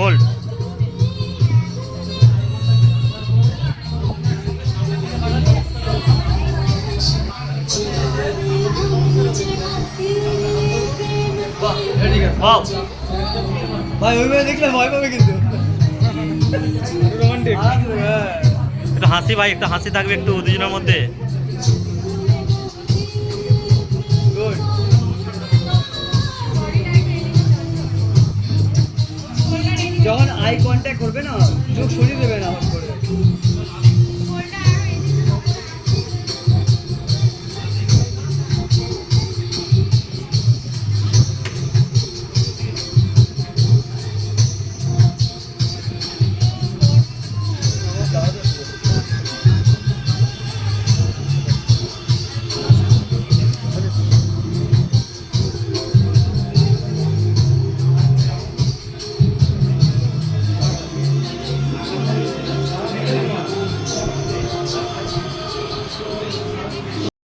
Hold ভাই ওইভাবে দেখলে ভয় পাবে কিন্তু। রোমান্টিক হাসি ভাই একটু হাসি থাকবে একটু দুজনের মধ্যে। যখন আই কন্ট্যাক্ট করবে না চোখ সরিয়ে দেবে না করে।